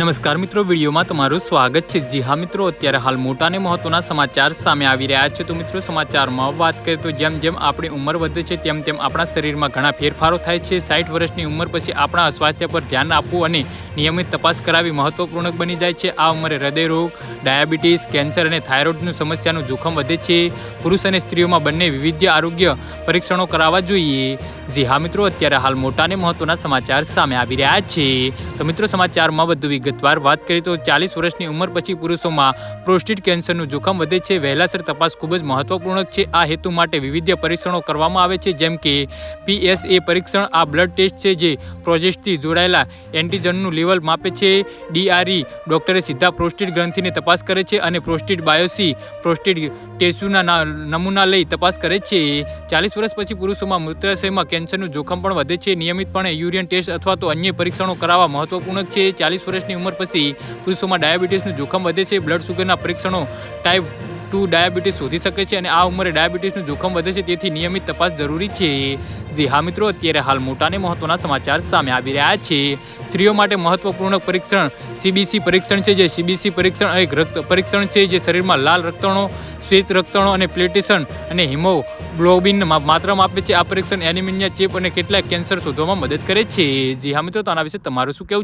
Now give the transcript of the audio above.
નમસ્કાર મિત્રો, વિડીયોમાં તમારું સ્વાગત છે. જી હા મિત્રો, અત્યારે હાલ મોટા અને મહત્વના સમાચાર સામે આવી રહ્યા છે. તો મિત્રો, સમાચારમાં વાત કરીએ તો જેમ જેમ આપણી ઉંમર વધે છે, તેમ તેમ આપણા શરીરમાં ઘણા ફેરફારો થાય છે. સાઠ વર્ષની ઉંમર પછી આપણા સ્વાસ્થ્ય પર ધ્યાન આપવું અને નિયમિત તપાસ કરાવી મહત્વપૂર્ણ બની જાય છે. આ ઉંમરે હૃદયરોગ ડાયાબિટીસ, કેન્સર અને થાઇરોઇડનું સમસ્યાનું જોખમ વધે છે. પુરુષ અને સ્ત્રીઓમાં બંને વિવિધ આરોગ્ય પરીક્ષણો કરાવવા જોઈએ. જી હા મિત્રો, અત્યારે હાલ મોટા અને મહત્વના સમાચાર સામે આવી રહ્યા છે. તો મિત્રો, સમાચારમાં વધુ વિગતવાર વાત કરીએ તો ચાલીસ વર્ષની ઉંમર પછી પુરુષોમાં પ્રોસ્ટેટ કેન્સરનું જોખમ વધે છે. વહેલાસર તપાસ ખૂબ જ મહત્વપૂર્ણ છે. આ હેતુ માટે વિવિધ પરીક્ષણો કરવામાં આવે છે, જેમ કે પીએસએ પરીક્ષણ, આ બ્લડ ટેસ્ટ છે, જે પ્રોજેસ્ટથી જોડાયેલા એન્ટીજનનું લેવલ માપે છે. ડીઆરઈ ડોક્ટરે સીધા પ્રોસ્ટેટ ગ્રંથિની તપાસ કરે છે અને પ્રોસ્ટેટ બાયોસી પ્રોસ્ટેટ ટેસ્યુના નમૂના લઈ તપાસ કરે છે. ચાલીસ વર્ષ પછી પુરુષોમાં મૂત્રાશયમાં કેન્સરનું જોખમ પણ વધે છે. નિયમિતપણે યુરિયન ટેસ્ટ અથવા તો અન્ય પરીક્ષણો કરાવવા મહત્વપૂર્ણ છે. ચાલીસ વર્ષની ઉંમર પછી પુરુષોમાં ડાયાબિટીસનું જોખમ વધે છે. બ્લડ સુગરના પરીક્ષણો ટાઈપ ટુ ડાયાબિટીસ શોધી શકે છે અને આ ઉંમરે ડાયાબિટીસનું જોખમ વધે છે. તેથી નિયમિત તપાસ જરૂરી છે. જી હા મિત્રો, અત્યારે હાલ મોટા અને મહત્વના સમાચાર સામે આવી રહ્યા છે. સ્ત્રીઓ માટે મહત્વપૂર્ણ પરીક્ષણ સીબીસી પરીક્ષણ છે, જે સીબીસી પરીક્ષણ એક રક્ત પરીક્ષણ છે, જે શરીરમાં લાલ રક્તણો, શ્વેત રક્તણો અને પ્લેટિસન અને હિમોગ્લોબિન માત્રામાં આપે છે. આ પરીક્ષણ એનિમિનિયા ચેપ અને કેટલાક કેન્સર શોધવામાં મદદ કરે છે. જી હા મિત્રો, તો આના વિશે તમારું શું કહેવું